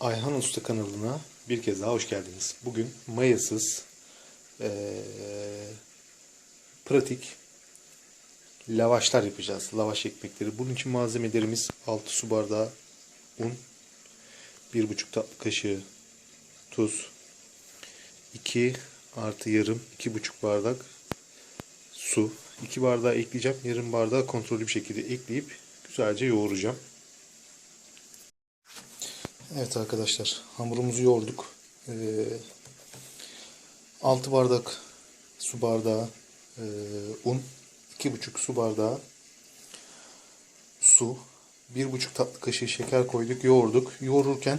Ayhan Usta kanalına bir kez daha hoş geldiniz. Bugün mayasız, eee, pratik lavaşlar yapacağız. Lavaş ekmekleri. Bunun için malzemelerimiz 6 su bardağı un, 1,5 tatlı kaşığı tuz, 2 artı yarım, 2,5 bardak su. 2 bardağı ekleyeceğim. Yarım bardağı kontrollü bir şekilde ekleyip güzelce yoğuracağım. Evet arkadaşlar hamurumuzu yoğurduk. Ee, 6 bardak su bardağı e, un, 2,5 su bardağı su, 1,5 tatlı kaşığı şeker koyduk, yoğurduk. Yoğururken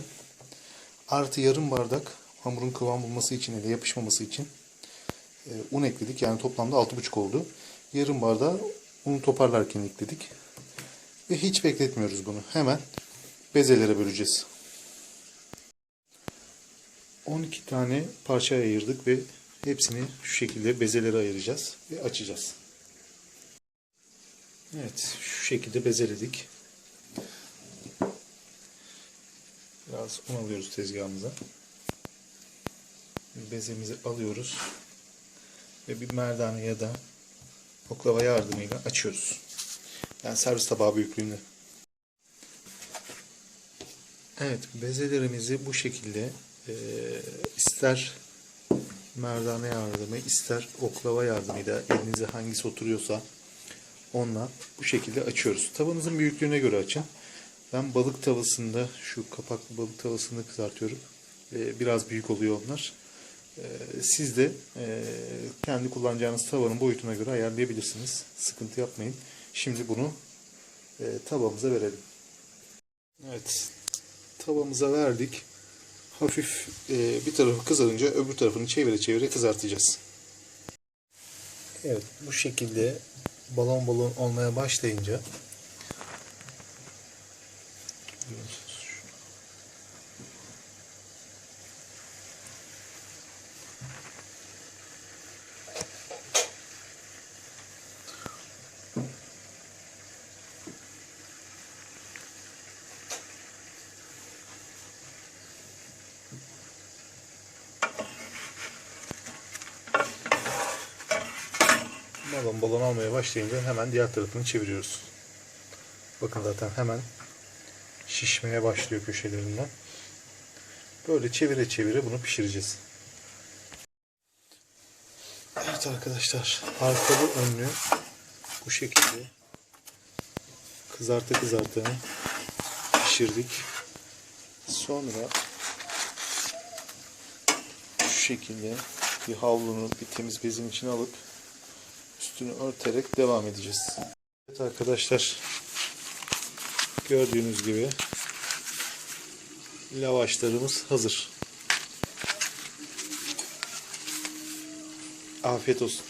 artı yarım bardak hamurun kıvam bulması için ele yapışmaması için e, un ekledik. Yani toplamda 6,5 oldu. Yarım bardağı unu toparlarken ekledik. Ve hiç bekletmiyoruz bunu. Hemen bezelere böleceğiz. 12 tane parça ayırdık ve hepsini şu şekilde bezelere ayıracağız ve açacağız. Evet, şu şekilde bezeledik. Biraz un alıyoruz tezgahımıza. Bezemizi alıyoruz ve bir merdane ya da oklava yardımıyla açıyoruz. Yani servis tabağı büyüklüğünde. Evet, bezelerimizi bu şekilde e, ister merdane yardımı, ister oklava yardımıyla elinize hangisi oturuyorsa onunla bu şekilde açıyoruz. Tavanızın büyüklüğüne göre açın. Ben balık tavasında, şu kapaklı balık tavasında kızartıyorum. E, biraz büyük oluyor onlar. E, siz de e, kendi kullanacağınız tavanın boyutuna göre ayarlayabilirsiniz. Sıkıntı yapmayın. Şimdi bunu e, tavamıza verelim. Evet, tavamıza verdik. Hafif e, bir tarafı kızarınca öbür tarafını çevire çevire kızartacağız. Evet, bu şekilde balon balon olmaya başlayınca balon balon olmaya başlayınca hemen diğer tarafını çeviriyoruz. Bakın zaten hemen şişmeye başlıyor köşelerinden. Böyle çevire çevire bunu pişireceğiz. Evet arkadaşlar arkalı önlü bu şekilde kızartı kızartı pişirdik. Sonra şu şekilde bir havlunu bir temiz bezin içine alıp üstünü örterek devam edeceğiz. Evet arkadaşlar gördüğünüz gibi lavaşlarımız hazır. Afiyet olsun.